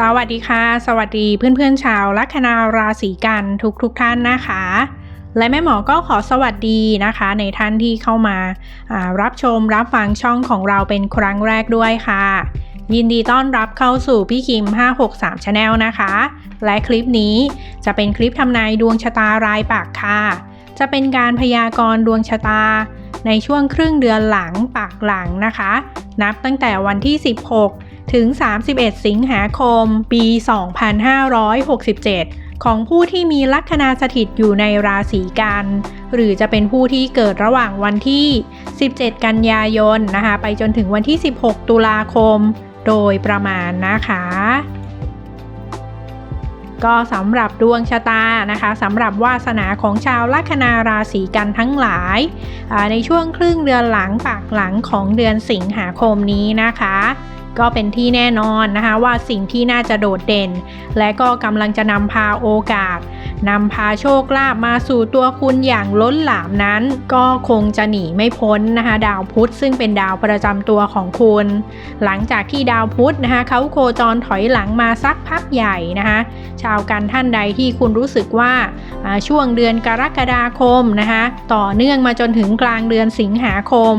สวัสดีค่ะ สวัสดีเพื่อนๆชาวลัคนาราศีกันทุกๆทท่านนะคะ และแม่หมอก็ขอสวัสดีนะคะ ในท่านที่เข้ามาารับชมรับฟังช่องของเราเป็นครั้งแรกด้วยค่ะ ยินดีต้อนรับเข้าสู่พี่คิม 563 Channel นะคะ และคลิปนี้จะเป็นคลิปทำนายดวงชะตารายปากค่ะ จะเป็นการพยากรณ์ดวงชะตา ในช่วงครึ่งเดือนหลังปากหลังนะคะ นับตั้งแต่วันที่ 16 ถึง 31 สิงหาคม ปี 2567 ของผู้ที่มีลัคนาสถิตอยู่ในราศีกัน หรือจะเป็นผู้ที่เกิดระหว่างวันที่ 17 กันยายนนะคะ ไปจนถึงวันที่ 16 ตุลาคม โดยประมาณนะคะก็สำหรับดวงชะตานะคะสำหรับวาสนาของชาวลัคนาราศีกันทั้งหลาย ในช่วงครึ่งเดือนหลังปากหลังของเดือนสิงหาคมนี้นะคะ ก็เป็นที่แน่นอนนะคะว่าสิ่งที่น่าจะโดดเด่น และก็กำลังจะนำพาโอกาสนำพาโชคลาภมาสู่ตัวคุณอย่างล้นหลามนั้น ก็คงจะหนีไม่พ้นนะคะดาวพุธซึ่งเป็นดาวประจำตัวของคุณ หลังจากที่ดาวพุธนะคะเขาโคจรถอยหลังมาสักพักใหญ่นะคะชาวกันท่านใดที่คุณรู้สึกว่าช่วงเดือนกรกฎาคมนะคะต่อเนื่องมาจนถึงกลางเดือนสิงหาคม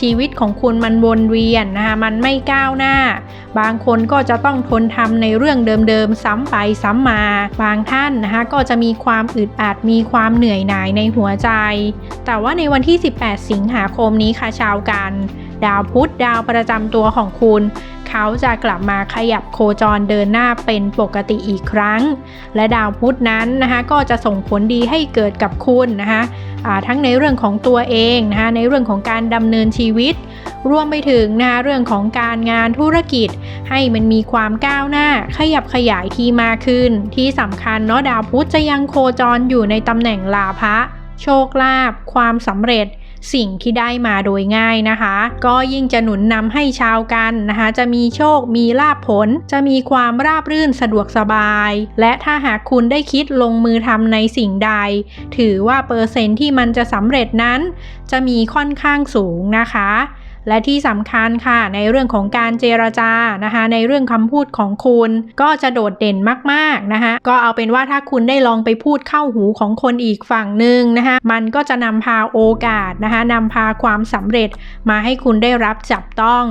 ชีวิตของคุณมันวนเวียนนะคะมันไม่ก้าวหน้าบางคนก็จะต้องทนทำในเรื่องเดิมๆ ซ้ำไปซ้ำมา บางท่านนะคะก็จะมีความอึดอัดมีความเหนื่อยหน่ายในหัวใจ แต่ว่าในวันที่ 18 สิงหาคมนี้ค่ะชาวกัน ดาวพุธดาวประจำตัวของคุณ เขาจะกลับมาขยับโคจรเดินหน้าเป็นปกติอีกครั้ง และดาวพุธนั้นนะคะก็จะส่งผลดีให้เกิดกับคุณนะคะทั้งในเรื่องของตัวเองนะคะในเรื่องของการดำเนินชีวิต รวมไปถึงนะคะเรื่องของการงานธุรกิจ ให้มันมีความก้าวหน้า ขยับขยายที่มาขึ้น ที่สำคัญเนาะดาวพุธจะยังโคจรอยู่ในตำแหน่งลาภะโชคลาภความสำเร็จ สิ่งที่ได้มาโดยง่ายนะคะ ก็ยิ่งจะหนุนนำให้ชาวกันนะคะ จะมีโชคมีลาภผล จะมีความราบรื่นสะดวกสบาย และถ้าหากคุณได้คิดลงมือทำในสิ่งใด ถือว่าเปอร์เซ็นต์ที่มันจะสำเร็จนั้น จะมีค่อนข้างสูงนะคะ และที่สำคัญค่ะ ในเรื่องของการเจรจานะคะ ในเรื่องคำพูดของคุณก็จะโดดเด่นมากๆนะคะ ก็เอาเป็นว่าถ้าคุณได้ลองไปพูดเข้าหูของคนอีกฝั่งหนึ่งนะคะมันก็จะนำพาโอกาสนะคะนำพาความสำเร็จมาให้คุณได้รับจับต้อง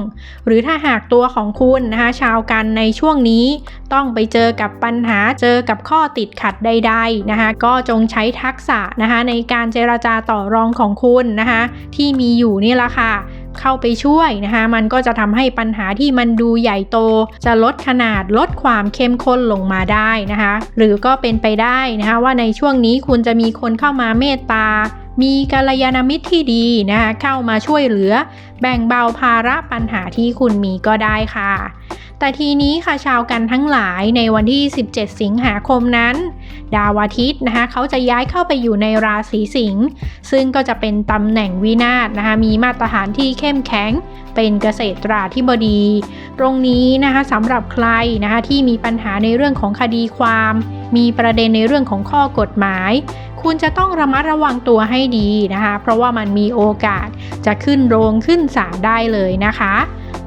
หรือถ้าหากตัวของคุณนะคะชาวกันในช่วงนี้ ต้องไปเจอกับปัญหาเจอกับข้อติดขัดใด ๆนะคะ ก็จงใช้ทักษะนะคะในการเจรจาต่อรองของคุณนะคะ ที่มีอยู่นี่ละค่ะ เข้าไปช่วยนะคะมันก็จะทำให้ปัญหาที่มันดูใหญ่โต จะลดขนาดลดความเข้มข้นลงมาได้นะคะหรือก็เป็นไปได้นะคะว่าในช่วงนี้คุณจะมีคนเข้ามาเมตตามีกัลยาณมิตรที่ดีนะคะเข้ามาช่วยเหลือ แบ่งเบาภาระปัญหาที่คุณมีก็ได้ค่ะ แต่ทีนี้ค่ะชาวกันทั้งหลายในวันที่ 17 สิงหาคมนั้น ดาวอาทิตย์นะคะเขาจะย้ายเข้าไปอยู่ในราศีสิงห์ซึ่งก็จะเป็นตำแหน่งวินาศนะคะมีมาตรฐานที่เข้มแข็ง เป็นเกษตราธิบดี ตรงนี้นะคะสำหรับใครนะคะที่มีปัญหาในเรื่องของคดีความ มีประเด็นในเรื่องของข้อกฎหมาย คุณจะต้องระมัดระวังตัวให้ดีนะคะ เพราะว่ามันมีโอกาสจะขึ้นโรงขึ้นศาลได้เลยนะคะ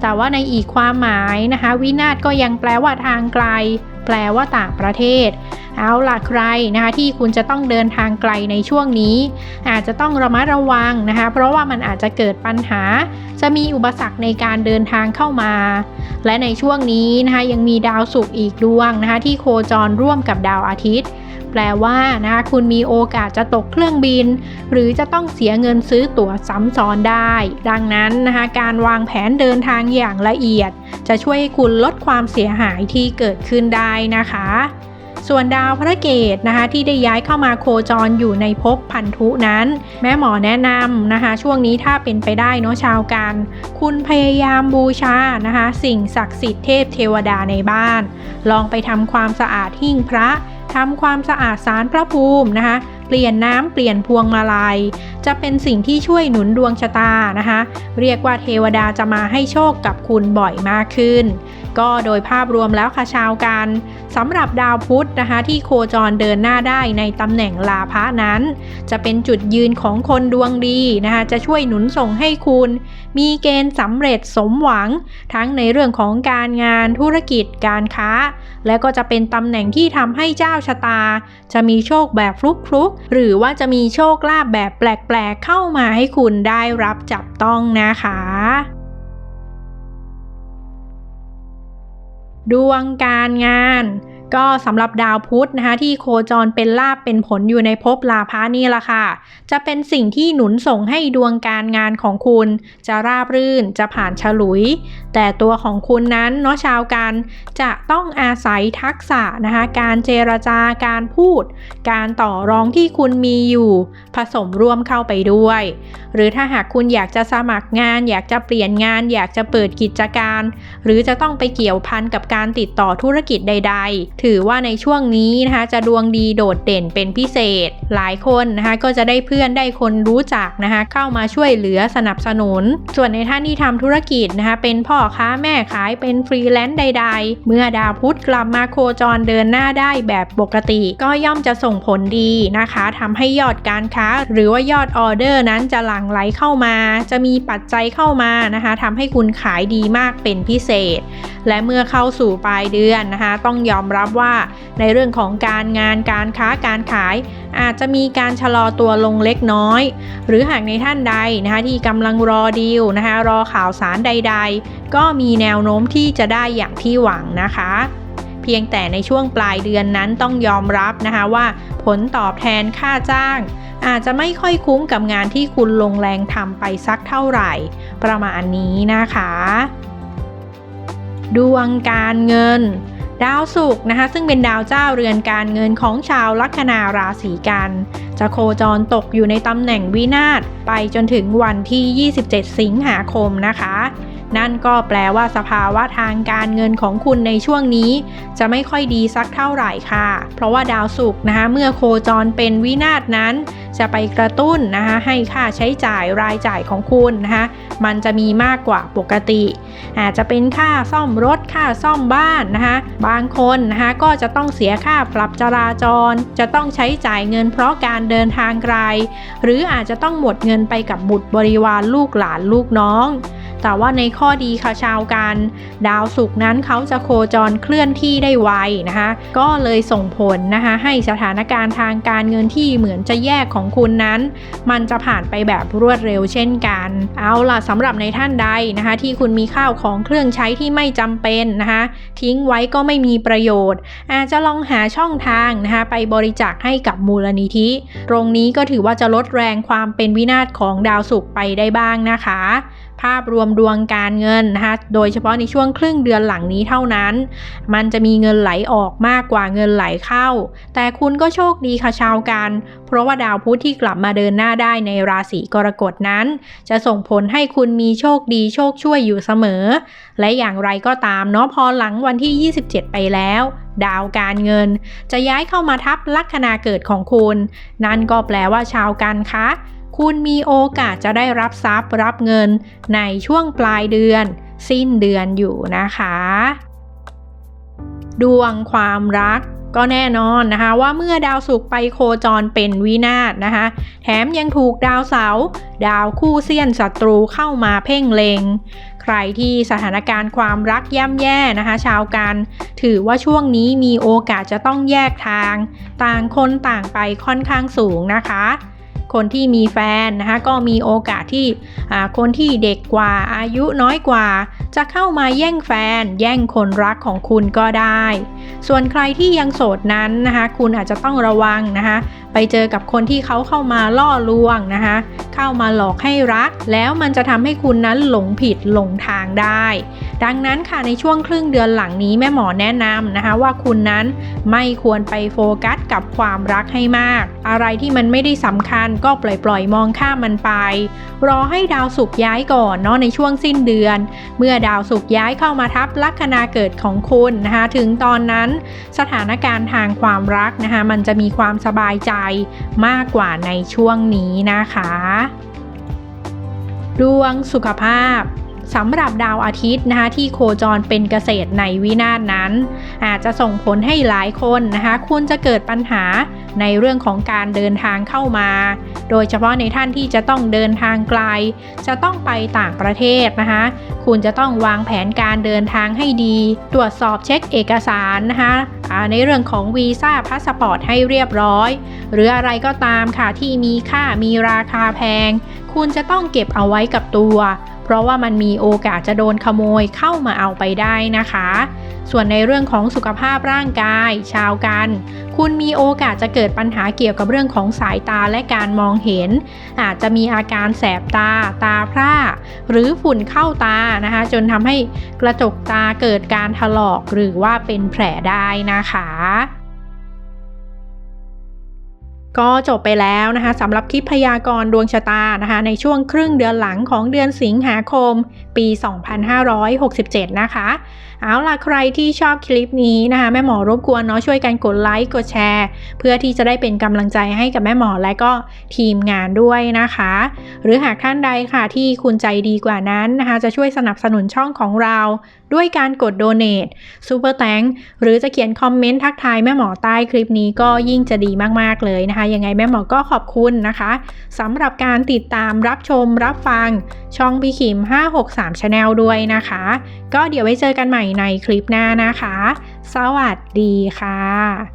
แต่ว่าในอีกความหมายนะคะ วินาศก็ยังแปลว่าทางไกล แปลว่าต่างประเทศ เอาล่ะใครนะคะที่คุณจะต้องเดินทางไกลในช่วงนี้ อาจจะต้องระมัดระวังนะคะ เพราะว่ามันอาจจะเกิดปัญหา จะมีอุปสรรคในการเดินทางเข้ามา และในช่วงนี้นะคะยังมีดาวศุกร์อีกดวงนะคะที่โคจรร่วมกับดาวอาทิตย์ แปลว่านะคุณมีโอกาสจะตกเครื่องบิน หรือจะต้องเสียเงินซื้อตั๋วซ้ำซ้อนได้ ดังนั้นนะคะการวางแผนเดินทางอย่างละเอียด จะช่วยให้คุณลดความเสียหายที่เกิดขึ้นได้นะคะส่วนดาวพระเกตนะคะที่ได้ย้ายเข้ามาโคจรอยู่ในภพพันธุนั้น แม่หมอแนะนำนะคะ ช่วงนี้ถ้าเป็นไปได้เนาะชาวกัน คุณพยายามบูชานะคะ สิ่งศักดิ์สิทธิ์เทพเทวดาในบ้าน ลองไปทำความสะอาดหิ้งพระ ทำความสะอาดสารพระภูมินะคะ เปลี่ยนน้ำเปลี่ยนพวงมาลัย จะเป็นสิ่งที่ช่วยหนุนดวงชะตานะคะ เรียกว่าเทวดาจะมาให้โชคกับคุณบ่อยมากขึ้น ก็โดยภาพรวมแล้วค่ะชาวกันสำหรับดาวพุธนะคะ ที่โคจรเดินหน้าได้ในตำแหน่งลาภะนั้น จะเป็นจุดยืนของคนดวงดีนะคะ จะช่วยหนุนส่งให้คุณ มีเกณฑ์สำเร็จสมหวัง ทั้งในเรื่องของการงานธุรกิจการค้า และก็จะเป็นตำแหน่งที่ทำให้เจ้าชะตา จะมีโชคแบบฟลุกๆหรือว่าจะมีโชคลาภแบบแปลกๆเข้ามาให้คุณได้รับจับต้องนะคะ ดวงการงาน ก็สำหรับดาวพุธนะคะที่โคจรเป็นลาบเป็นผลอยู่ในภพลาภานี่ละค่ะ จะเป็นสิ่งที่หนุนส่งให้ดวงการงานของคุณ จะราบรื่นจะผ่านฉลุย แต่ตัวของคุณนั้นเนาะชาวกัน จะต้องอาศัยทักษะนะคะการเจรจาการพูด การต่อรองที่คุณมีอยู่ ผสมร่วมเข้าไปด้วย หรือถ้าหากคุณอยากจะสมัครงาน อยากจะเปลี่ยนงาน อยากจะเปิดกิจการ หรือจะต้องไปเกี่ยวพันกับการติดต่อธุรกิจใด ๆถือว่าในช่วงนี้นะคะจะดวงดีโดดเด่นเป็นพิเศษ หลายคนนะคะก็จะได้เพื่อนได้คนรู้จักนะคะเข้ามาช่วยเหลือสนับสนุน ส่วนในท่านที่ทำธุรกิจนะคะเป็นพ่อค้าแม่ขายเป็นฟรีแลนซ์ใด ๆ เมื่อดาวพุธกลับมาโคจรเดินหน้าได้แบบปกติ ก็ย่อมจะส่งผลดีนะคะทำให้ยอดการค้า หรือว่ายอดออเดอร์นั้นจะหลั่งไหลเข้ามา จะมีปัจจัยเข้ามานะคะทำให้คุณขายดีมากเป็นพิเศษ และเมื่อเข้าสู่ปลายเดือนนะคะ ต้องยอมรับว่าในเรื่องของการงานการค้าการขาย อาจจะมีการชะลอตัวลงเล็กน้อย หรือหากในท่านใดนะคะที่กำลังรอดีลนะคะรอข่าวสารใด ๆ ก็มีแนวโน้มที่จะได้อย่างที่หวังนะคะเพียงแต่ในช่วงปลายเดือนนั้นต้องยอมรับนะคะว่า ผลตอบแทนค่าจ้าง อาจจะไม่ค่อยคุ้มกับงานที่คุณลงแรงทำไปสักเท่าไหร่ ประมาณนี้นะคะ ดวงการเงิน ดาวศุกร์นะคะ ซึ่งเป็นดาวเจ้าเรือนการเงินของชาวลัคนาราศีกัน จะโคจรตกอยู่ในตำแหน่งวินาศไปจนถึงวันที่ 27 สิงหาคมนะคะ นั่นก็แปลว่าสภาวะทางการเงินของคุณในช่วงนี้ จะไม่ค่อยดีสักเท่าไหร่ค่ะ เพราะว่าดาวศุกร์นะคะเมื่อโคจรเป็นวินาศนั้น จะไปกระตุ้นนะคะให้ค่าใช้จ่ายรายจ่ายของคุณนะคะมันจะมีมากกว่าปกติ อาจจะเป็นค่าซ่อมรถค่าซ่อมบ้านนะคะบางคนนะคะก็จะต้องเสียค่าปรับจราจร จะต้องใช้จ่ายเงินเพราะการเดินทางไกล หรืออาจจะต้องหมดเงินไปกับบุตรบริวารลูกหลานลูกน้อง แต่ว่าในข้อดีค่ะชาวกัน ดาวศุกร์นั้นเขาจะโคจรเคลื่อนที่ได้ไวนะคะ ก็เลยส่งผลนะคะให้สถานการณ์ทางการเงินที่เหมือนจะแยกของคุณนั้น มันจะผ่านไปแบบรวดเร็วเช่นกัน เอาล่ะสำหรับในท่านใดนะคะ ที่คุณมีข้าวของเครื่องใช้ที่ไม่จำเป็นนะคะ ทิ้งไว้ก็ไม่มีประโยชน์ อาจจะลองหาช่องทางนะคะไปบริจาคให้กับมูลนิธิ ตรงนี้ก็ถือว่าจะลดแรงความเป็นวินาศของดาวศุกร์ไปได้บ้างนะคะ ภาพรวมดวงการเงินนะคะโดยเฉพาะในช่วงครึ่งเดือนหลังนี้เท่านั้น มันจะมีเงินไหลออกมากกว่าเงินไหลเข้า แต่คุณก็โชคดีค่ะชาวกัน เพราะว่าดาวพุธที่กลับมาเดินหน้าได้ในราศีกรกฎนั้น จะส่งผลให้คุณมีโชคดีโชคช่วยอยู่เสมอ และอย่างไรก็ตามเนาะพอหลังวันที่ 27 ไปแล้วดาวการเงิน จะย้ายเข้ามาทับลัคนาเกิดของคุณ นั่นก็แปลว่าชาวกันคะ คุณมีโอกาสจะได้รับทรัพย์รับเงินในช่วงปลายเดือน สิ้นเดือนอยู่นะคะ ดวงความรักก็แน่นอนนะคะว่าเมื่อดาวศุกร์ไปโคจรเป็นวินาศนะคะ แถมยังถูกดาวเสาร์ดาวคู่เสี้ยนศัตรูเข้ามาเพ่งเลงใครที่สถานการณ์ความรักย่ำแย่นะคะ ชาวกันถือว่าช่วงนี้มีโอกาสจะต้องแยกทาง ต่างคนต่างไปค่อนข้างสูงนะคะ คนที่มีแฟนนะคะก็มีโอกาสที่คนที่เด็กกว่าอายุน้อยกว่า จะเข้ามาแย่งแฟน แย่งคนรักของคุณก็ได้ ส่วนใครที่ยังโสดนั้นนะคะคุณอาจจะต้องระวังนะคะ ไปเจอกับคนที่เขาเข้ามาล่อลวงนะคะ เข้ามาหลอกให้รัก แล้วมันจะทำให้คุณนั้นหลงผิดหลงทางได้ ดังนั้นค่ะในช่วงครึ่งเดือนหลังนี้แม่หมอแนะนำนะคะ ว่าคุณนั้นไม่ควรไปโฟกัสกับความรักให้มาก อะไรที่มันไม่ได้สำคัญก็ปล่อยๆมองข้ามมันไป รอให้ดาวศุกร์ย้ายก่อนเนาะในช่วงสิ้นเดือน เมื่อดาวศุกร์ย้ายเข้ามาทับลัคนาเกิดของคุณนะคะ ถึงตอนนั้นสถานการณ์ทางความรักนะคะ มันจะมีความสบายใจมากกว่าในช่วงนี้นะคะ ดวงสุขภาพสำหรับดาวอาทิตย์นะคะที่โคจรเป็นเกษตรในวินาศนั้น อาจจะส่งผลให้หลายคนนะคะคุณจะเกิดปัญหาในเรื่องของการเดินทางเข้ามา โดยเฉพาะในท่านที่จะต้องเดินทางไกล จะต้องไปต่างประเทศนะคะ คุณจะต้องวางแผนการเดินทางให้ดี ตรวจสอบเช็คเอกสารนะคะในเรื่องของวีซ่าพาสปอร์ตให้เรียบร้อย หรืออะไรก็ตามค่ะที่มีค่ามีราคาแพง คุณจะต้องเก็บเอาไว้กับตัว เพราะว่ามันมีโอกาสจะโดนขโมยเข้ามาเอาไปได้นะคะ ส่วนในเรื่องของสุขภาพร่างกาย ชาวกัน คุณมีโอกาสจะเกิดปัญหาเกี่ยวกับเรื่องของสายตาและการมองเห็น อาจจะมีอาการแสบตา ตาพร่า หรือฝุ่นเข้าตานะคะ จนทำให้กระจกตาเกิดการถลอกหรือว่าเป็นแผลได้นะคะ ก็จบไปแล้วนะคะสำหรับคลิปพยากรณ์ดวงชะตานะคะในช่วงครึ่งเดือนหลังของเดือนสิงหาคม ปี 2567 นะคะ เอาล่ะใครที่ชอบคลิปนี้นะคะแม่หมอรบกวนเนาะช่วยกันกดไลค์กดแชร์ เพื่อที่จะได้เป็นกำลังใจให้กับแม่หมอและก็ทีมงานด้วยนะคะ หรือหากท่านใดค่ะที่คุณใจดีกว่านั้นนะคะจะช่วยสนับสนุนช่องของเรา ด้วยการกด donate super thank หรือจะเขียนคอมเมนต์ทักทายแม่หมอใต้คลิปนี้ก็ยิ่งจะดีมากๆเลยนะคะยังไงแม่หมอก็ขอบคุณนะคะสำหรับการติดตามรับชมรับฟังช่องพี่ขิม 563 Channel ด้วยนะคะ ก็เดี๋ยวไว้เจอกันใหม่ในคลิปหน้านะคะ สวัสดีค่ะ